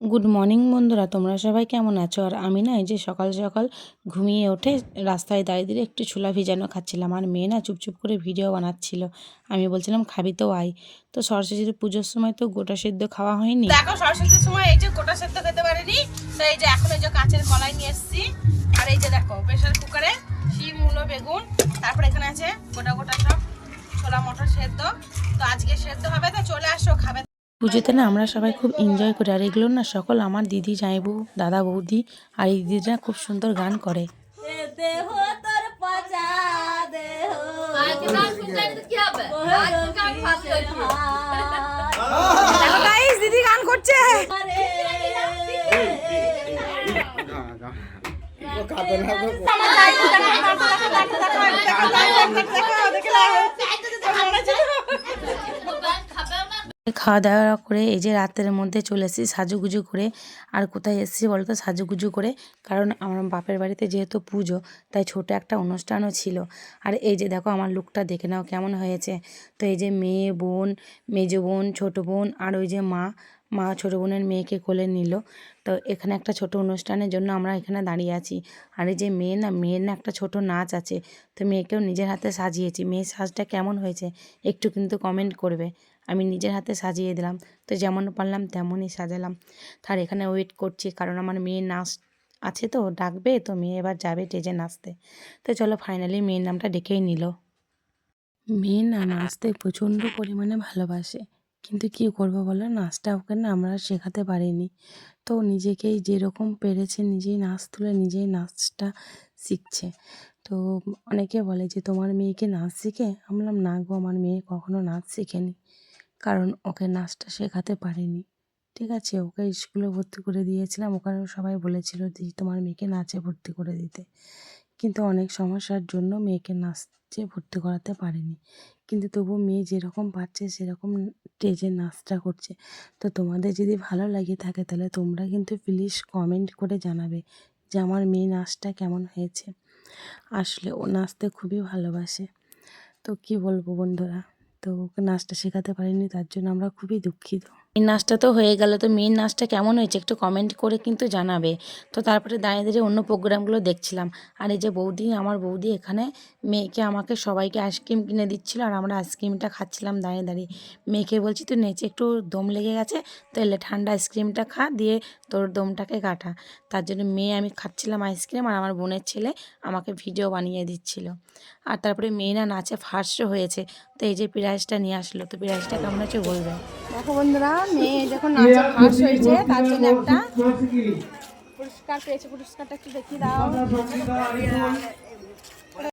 Good morning বন্ধুরা, তোমরা সবাই কেমন আছো? আর আমি না এই যে সকাল সকাল ঘুমিয়ে উঠে রাস্তায় দাঁড়িয়ে দিয়ে একটু ছোলা ভিজানো খাচ্ছিলাম। আর মেয়ে না চুপচুপ করে ভিডিও বানাচ্ছিল। আমি বলছিলাম, খাবি তো, আয়। তো সরস্বতী পুজোর সময় তো গোটা সেদ্ধ খাওয়া হয়নি। দেখো, সরস্বতীর সময় এই যে গোটা সেদ্ধ খেতে পারিনি। তো এই যে এখন এই যে কাঁচের কলাই নিয়ে এসেছি। আর এই যে দেখো প্রেশার কুকারে শিম, মূলো, বেগুন, তারপর এখানে আছে গোটা গোটা সব ছোলা, মটর সেদ্ধ। তো আজকে সেদ্ধ হবে, তো চলে আসো, খাবে পুজোতে না আমরা সবাই খুব এনজয় করি। আর এগুলো না সকল আমার দিদি, জামাইবু, দাদা, বৌদি আর এই দিদিরা খুব সুন্দর গান করে। দেহ তোর পচা দেহ গাইস দিদি গান করছে। খাওয়া দাওয়া করে এই যে রাতের মধ্যে চলে এসেছি সাজুগুজু করে। আর কোথায় এসেছি বলতো? সাজুগুজু করে। কারণ আমার বাপের বাড়িতে যেহেতু পুজো, তাই ছোট একটা অনুষ্ঠানও ছিল। আর এই যে দেখো, আমার লুকটা দেখে নাও কেমন হয়েছে। তো এই যে মেয়ে বোন, মেজো বোন, ছোটো বোন, আর ওই যে মা মা ছোটো বোনের মেয়েকে কোলে নিল। তো এখানে একটা ছোট অনুষ্ঠানের জন্য আমরা এখানে দাঁড়িয়ে আছি। আর এই যে মেয়ে না, মেয়ের না একটা ছোট নাচ আছে। তো মেয়েকেও নিজের হাতে সাজিয়েছি। মেয়ের সাজটা কেমন হয়েছে একটু কিন্তু কমেন্ট করবে। আমি নিজের হাতে সাজিয়ে দিলাম। তো যেমন পারলাম তেমনই সাজালাম। তার এখানে ওয়েট করছি। কারণ আমার মেয়ে নাচ আছে তো, ডাকবে তো মেয়ে এবার যাবে স্টেজে নাচতে। তো চলো ফাইনালি মেয়ের নামটা ডেকেই নিল। মেয়ে না নাচতে প্রচণ্ড পরিমাণে ভালোবাসে। কিন্তু কি করব বলো? নাচটা ওকে না আমরা শেখাতে পারিনি। তো নিজেকেই যেরকম পেরেছে নিজেই নাচ তুলে নিজেই নাচটা শিখছে। তো অনেকে বলে যে, তোমার মেয়েকে নাচ শিখে? আমি বললাম, না গো, আমার মেয়ে কখনো নাচ শেখেনি। কারণ ওকে নাচটা শেখাতে পারিনি। ঠিক আছে, ওকে স্কুলে ভর্তি করে দিয়েছিলাম। ওখানেও সবাই বলেছিল যে, তোমার মেয়েকে নাচে ভর্তি করে দিতে। কিন্তু অনেক সমস্যার জন্য মেয়েকে নাচে ভর্তি করাতে পারিনি। কিন্তু তবু মেয়ে যেরকম পাচ্ছে, সেরকম স্টেজে নাচটা করছে। তো তোমাদের যদি ভালো লাগে থাকে, তাহলে তোমরা কিন্তু প্লিজ কমেন্ট করে জানাবে যে আমার মেয়ে নাচটা কেমন হয়েছে। আসলে ও নাচতে খুবই ভালোবাসে। তো কি বলব বন্ধুরা? তো ওকে নাচটা শেখাতে পারিনি, তার জন্য আমরা খুবই দুঃখিত। এই নাচটা তো হয়ে গেল, তো মেন নাচটা কেমন হয়েছে একটু কমেন্ট করে কিন্তু জানাবে। তো তারপরে দাঁড়িয়ে দাঁড়িয়ে অন্য প্রোগ্রামগুলো দেখছিলাম। আর এই যে বৌদি, আমার বৌদি এখানে মেয়েকে আমাকে সবাইকে আইসক্রিম কিনে দিচ্ছিল আর আমরা আইসক্রিমটা খাচ্ছিলাম দাঁড়িয়ে দাঁড়িয়ে। মেয়েকে বলছি, তুই নেচে একটু দম লেগে গেছে তাহলে ঠান্ডা আইসক্রিমটা খা, দিয়ে তোর দমটাকে কাটা। তার জন্য মেয়ে আমি খাচ্ছিলাম আইসক্রিম আর আমার বোনের ছেলে আমাকে ভিডিও বানিয়ে দিচ্ছিল। আর তারপরে মেয়েরা নাচে ফার্স্টও হয়েছে, তো এই যে প্রাইজটা নিয়ে আসলো, তো প্রাইজটা কেমন হচ্ছে বলবে? দেখো বন্ধুরা মেয়ে যখন নাচে ফার্স্ট হয়েছে তার জন্য একটা পুরস্কার পেয়েছে পুরস্কারটা একটু দেখিয়ে দাও।